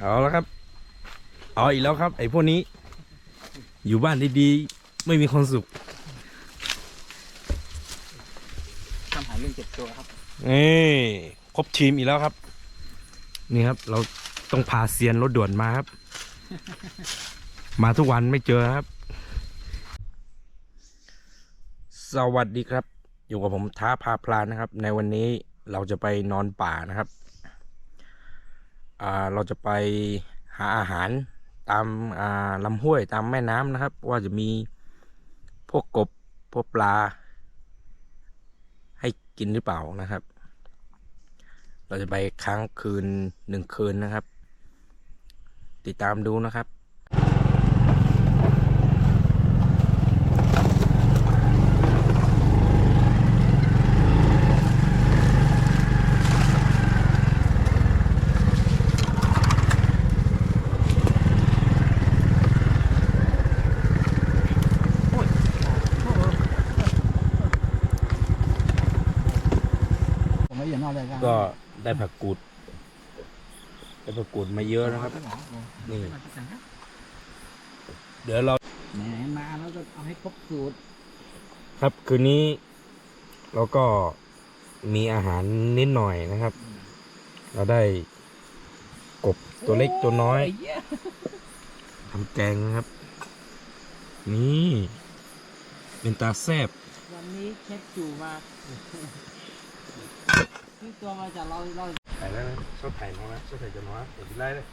เอาแล้วครับ เอาอีกแล้วครับ ไอ้พวกนี้ อยู่บ้านดีๆ ไม่มีความสุขทำหาเรื่องเจ็บตัวครับนี่ครบทีมอีกแล้วครับ นี่ครับ เราต้องพาเซียนรถด่วนมาครับ มาทุกวันไม่เจอครับ สวัสดีครับ อยู่กับผมท้าพาพลานนะครับ ในวันนี้เราจะไปนอนป่านะครับอ่า เราจะไปหาอาหารตามาลำห้วยตามแม่น้ำนะครับ ว่าจะมีพวกกบพวกปลา ให้กินหรือเปล่านะครับ เราจะไปค้างคืนหนึ่งคืนนะครับ ติดตามดูนะครับ ผมไม่อยู่นอ กเลยกันก็ได้ผักกูด ได้ผักกูดมาเยอะนะครับ นี่ เดี๋ยวเราไหนมาแล้วก็เอาให้ครบสูตร ครับคืนนี้เราก็มีอาหารนิดหน่อยนะครับ เราได้กบตัวเล็กตัวน้อยโเหี้ยทำแกงนะครับ นี่ เป็นตาแซบวันนี้เชฟจูมา นี่ตัวมาจากเราเราถ่ายแล้วนะชอบถ่ายน้อยชอบถ่ายจะน้อยเดี๋ยวไล่เลย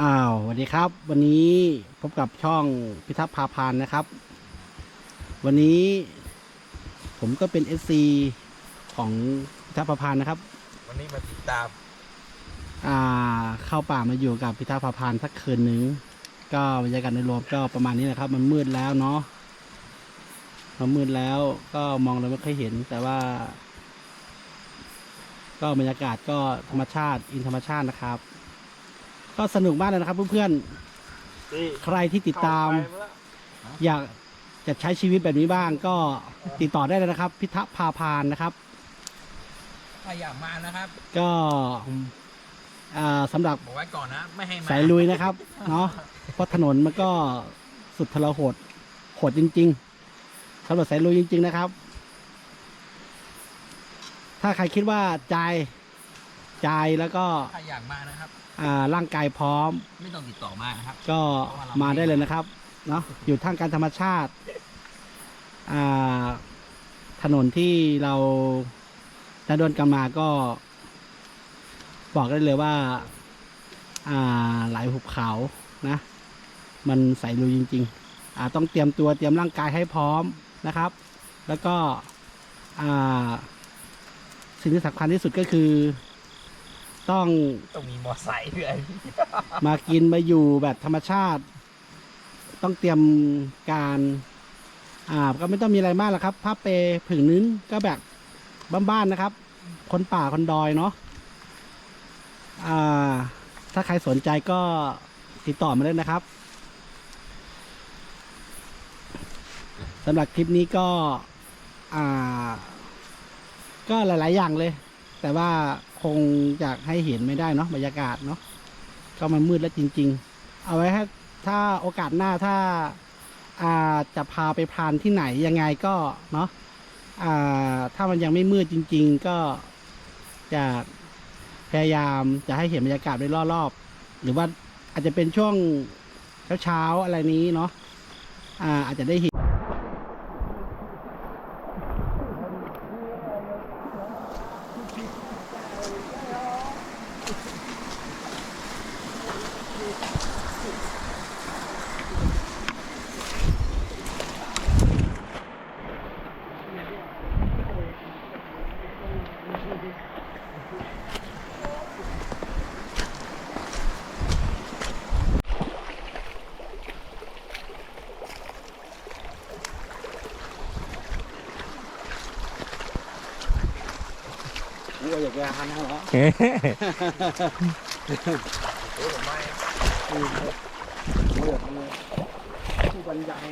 อ้าวสวัสดีครับ วันนี้พบกับช่องพิทักษ์พาพานนะครับ วันนี้ ผมก็เป็น SC ของพิทักษ์พาพานนะครับ วันนี้มาติดตามอ่าเข้าป่ามาอยู่กับพิทักษ์พาพานสักคืนหนึ่งก็บรรยากาศในรวมก็ประมาณนี้นะครับ มันมืดแล้วเนาะมันมืดแล้วก็มองเราไม่ค่อยเห็น แต่ว่า ก็บรรยากาศก็ธรรมชาติอินธรรมชาตินะครับ ก็สนุกมากเลยนะครับเพื่อนๆใครที่ติดตามอยากจะใช้ชีวิตแบบนี้บ้างก็ติดต่อได้เลยนะครับ พิทักษ์พาพานนะครับ ถ้าอยากมานะครับ ก็อ่าสำหรับบอกไว้ก่อนนะ ไม่ให้มาสายลุยนะครับ เนาะเพราะถนนมันก็สุดทรหดโหดจริง ๆสำหรับสายลุยจริง ๆ นะครับ ถ้าใครคิดว่าใจใจแล้วก็ถ้าอยากมานะครับ อ่าร่างกายพร้อม ไม่ต้องติดต่อมานะครับ ก็มาได้เลยนะครับเนาะอยู่ท่ามกลางธรรมชาติ อ่า ถนนที่เราจะเดินกันมาก็ บอกได้เลยว่า อ่าหลายหุบเขานะ มันใส่ลุยจริง ๆ อ่า ต้องเตรียมตัวเตรียมร่างกายให้พร้อมนะครับ แล้วก็ อ่า สิ่งที่สำคัญที่สุดก็คือ ต้องต้องมีมอไซค์ด้วยมากินมาอยู่แบบธรรมชาติ ต้องเตรียมการอ่าก็ไม่ต้องมีอะไรมากหรอกครับผ้าเปผึ่งนึงก็แบบบ้านๆนะครับ คนป่าคนดอยเนาะอ่า ถ้าใครสนใจก็ติดต่อมาได้นะครับสำหรับคลิปนี้ก็ อ่า ก็หลาย ๆ อย่างเลย แต่ว่าคงอยากให้เห็นไม่ได้เนาะบรรยากาศเนาะก็มันมืดแล้วจริง ๆ เอาไว้ถ้าถ้าโอกาสหน้าถ้าอาจะพาไปพรานที่ไหนยังไงก็เนาะอาถ้ามันยังไม่มืดจริง ๆ ก็จะพยายามจะให้เห็นบรรยากาศโดยรอบๆหรือว่าอาจจะเป็นช่วงเช้าๆอะไรนี้เนาะอาอาจจะได้เห็น กูอยากจะหันหัวโอ้ยไม่กูอยากทำเลยกูบรรยาย